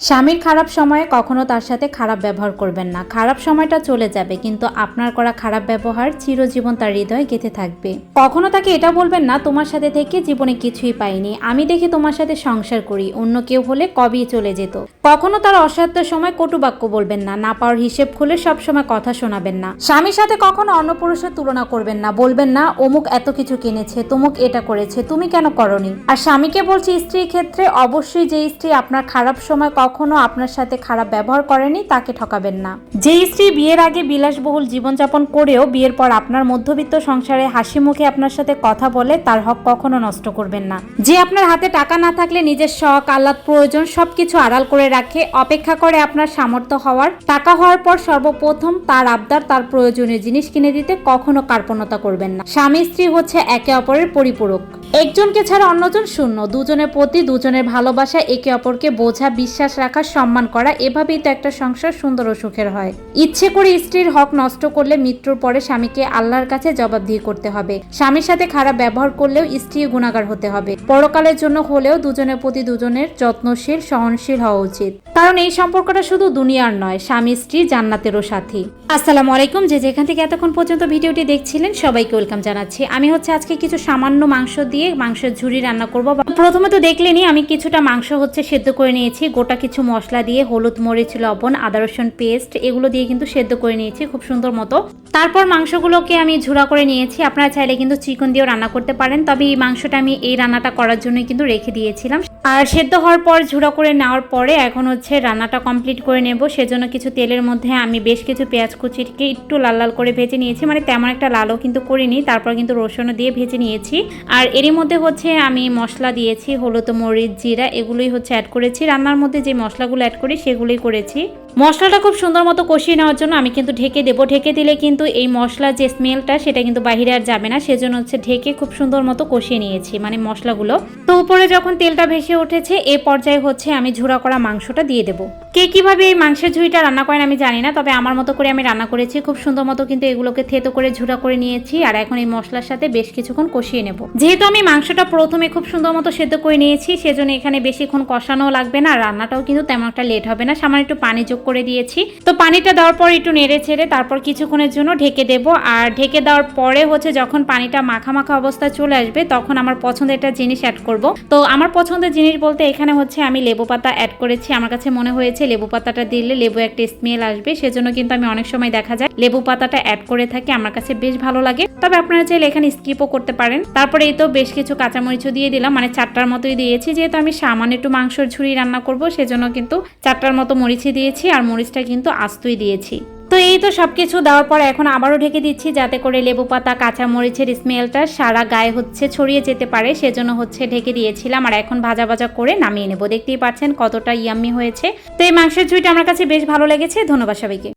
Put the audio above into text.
স্বামীর খারাপ সময়ে কখনো তার সাথে খারাপ ব্যবহার করবেন না। খারাপ সময়টা চলে যাবে, কিন্তু আপনার করা খারাপ ব্যবহার চিরজীবন তার হৃদয়ে গেঁথে থাকবে। কখনো তাকে এটা বলবেন না, তোমার সাথে থেকে জীবনে কিছুই পাইনি। আমি দেখি তোমার সাথে সংসার করি, অন্য কেউ হলে কবেই চলে যেত। কখনো তার অসাধ্য সময় কটু বাক্য বলবেন না না পাওয়ার হিসেব খুলে সব সময় কথা শোনাবেন না। স্বামীর সাথে কখনো অন্য পুরুষের তুলনা করবেন না, বলবেন না, অমুক এত কিছু কিনেছে, তমুক এটা করেছে, তুমি কেন করনি? আর স্বামীকে বলছি, স্ত্রীর ক্ষেত্রে অবশ্যই যে স্ত্রী আপনার খারাপ সময় কখনো আপনার সাথে খারাপ ব্যবহার করেনি, তাকে ঠকাবেন না। যে স্ত্রী বিয়ের আগে বিলাসবহুল জীবনযাপন করেও বিয়ের পর আপনার মধ্যবিত্ত সংসারে হাসি মুখে আপনার সাথে কথা বলে, তার হক কখনো নষ্ট করবেন না। যে আপনার হাতে টাকা না থাকলে নিজের শখ, আহ্লাদ, প্রয়োজন সবকিছু আড়াল করে রাখে, অপেক্ষা করে আপনার সামর্থ্য হওয়ার। টাকা হওয়ার পর সর্বপ্রথম তার আবদার, তার প্রয়োজনীয় জিনিস কিনে দিতে কখনো কার্পণতা করবেন না। স্বামী স্ত্রী হচ্ছে একে অপরের পরিপূরক। একজনকে ছাড়া অন্যজন শূন্য। দুজনের প্রতি দুজনের ভালোবাসা একে অপরকে বোঝা, বিশ্বাস রাখা সম্মান করা, এভাবেই তো একটা সংসার সুন্দর ও সুখের হয়। ইচ্ছে করে স্ত্রীর হক নষ্ট করলে মৃত্যুর পরে স্বামীকে আল্লাহর কাছে জবাবদিহি করতে হবে। স্বামীর সাথে খারাপ ব্যবহার করলেও স্ত্রী গুণাগার হতে হবে। পরকালের জন্য হলেও দুজনের প্রতি দুজনের যত্নশীল, সহনশীল হওয়া উচিত। কারণ এই সম্পর্কটা শুধু দুনিয়ার নয়, স্বামী, স্ত্রী, জান্নাতেরও সাথী। আসসালামু আলাইকুম, যে যেখান থেকে এতক্ষণ পর্যন্ত ভিডিওটি দেখছিলেন, সবাইকে ওয়েলকাম জানাচ্ছি। আমি হচ্ছে আজকে কিছু সামান্য মাংস দিয়ে মাংসের ঝুড়ি রান্না করব। প্রথমে তো দেখলেনি আমি কিছুটা মাংস হচ্ছে সেদ্ধ করে নিয়েছি, গোটা কিছু মশলা দিয়ে হলুদ, মরিচ, লবণ, আদা, রসুন পেস্ট, এগুলো দিয়ে কিন্তু সেদ্ধ করে নিয়েছি খুব সুন্দর মতো। তারপর মাংসগুলোকে আমি ঝুড়া করে নিয়েছি, আপনারা চাইলে কিন্তু চিকন দিয়েও রান্না করতে পারেন, তবে এই মাংসটা আমি এই রান্নাটা করার জন্যই কিন্তু রেখে দিয়েছিলাম। আর সেদ্ধ হওয়ার পর, ঝুড়ো করে নেওয়ার পরে এখন হচ্ছে রান্নাটা কমপ্লিট করে নেব। সেজন্য কিছু তেলের মধ্যে আমি বেশ কিছু পেঁয়াজ কুচিকে একটু লাল লাল করে ভেজে নিয়েছি। মানে তেমন একটা লালও কিন্তু করিনি, তারপর কিন্তু রসুনও দিয়ে ভেজে নিয়েছি। আর এরই মধ্যে হচ্ছে আমি মশলা দিয়েছি, হলুদ, মরিচ, জিরা, এগুলোই হচ্ছে অ্যাড করেছি। রান্নার মধ্যে যে মশলাগুলো অ্যাড করি, সেগুলোই করেছি। মশলাটা খুব সুন্দর মতো কষিয়ে নেওয়ার জন্য আমি কিন্তু ঢেকে দেবো। ঢেকে দিলে কিন্তু এই মশলার যে স্মেলটা, সেটা কিন্তু বাইরে আর যাবে না। সেজন্য হচ্ছে ঢেকে খুব সুন্দর মতো কষিয়ে নিয়েছি মানে মশলাগুলো। তো উপরে যখন তেলটা ভেসে উঠেছে, এ পর্যায়ে হচ্ছে আমি ঝুরা করা মাংসটা দিয়ে দেবো। কে কীভাবে এই মাংসের ঝুড়িটা রান্না করেন আমি জানি না, তবে আমার মতো করে আমি রান্না করেছি। খুব সুন্দর মতো কিন্তু এগুলোকে থেতো করে ঝুরা করে নিয়েছি আর এখন এই মশলার সাথে বেশ কিছুক্ষণ কষিয়ে নেব। যেহেতু আমি মাংসটা প্রথমে খুব সুন্দর মতো সেদ্ধ করে নিয়েছি, সেজন্য এখানে বেশিক্ষণ কষানো লাগবে না রান্নাটাও কিন্তু তেমন একটা লেট হবে না। সামান্য একটু পানি যোগ করে দিয়েছি। তো পানিটা দেওয়ার পর একটু নেড়ে ছেড়ে তারপর কিছুক্ষণের জন্য ঢেকে দেবো। আর ঢেকে দেওয়ার পরে হচ্ছে যখন পানিটা মাখা মাখা অবস্থায় চলে আসবে, তখন আমার পছন্দের একটা জিনিস অ্যাড করব। তো আমার পছন্দের জিনিস বলতে এখানে হচ্ছে আমি লেবু পাতা অ্যাড করেছি। আমার কাছে মনে হয়েছে লেবু পাতাটা দিলে লেবু একটা স্মেল আসবে, সেজন্য কিন্তু আমি অনেক সময় দেখা যায় লেবু পাতাটা অ্যাড করে থাকি। আমার কাছে বেশ ভালো লাগে। তবে আপনারা চাইলে এখানে স্কিপও করতে পারেন। তারপরে এই তো বেশ কিছু কাঁচামরিচও দিয়ে দিলাম। মানে চারটার মতোই দিয়েছি। যেহেতু আমি সামান্য একটু মাংসর ঝুড়ি রান্না করব, সেজন্য কিন্তু চারটার মতো মরিচই দিয়েছি। আর মরিচটা কিন্তু আস্তই দিয়েছি। তো এই তো সব কিছু দেওয়ার পর এখন আবারও ঢেকে দিচ্ছি যাতে করে লেবু পাতা, কাঁচা মরিচের স্মেলটা সারা গায়ে হচ্ছে ছড়িয়ে যেতে পারে, সেজন্য হচ্ছে ঢেকে দিয়েছিলাম আর এখন ভাজা ভাজা করে নামিয়ে নেব। দেখতেই পাচ্ছেন কতটা ইয়াম্মি হয়েছে। তো এই মাংসের ঝুঁইটা আমার কাছে বেশ ভালো লেগেছে। ধন্যবাদ সবাইকে।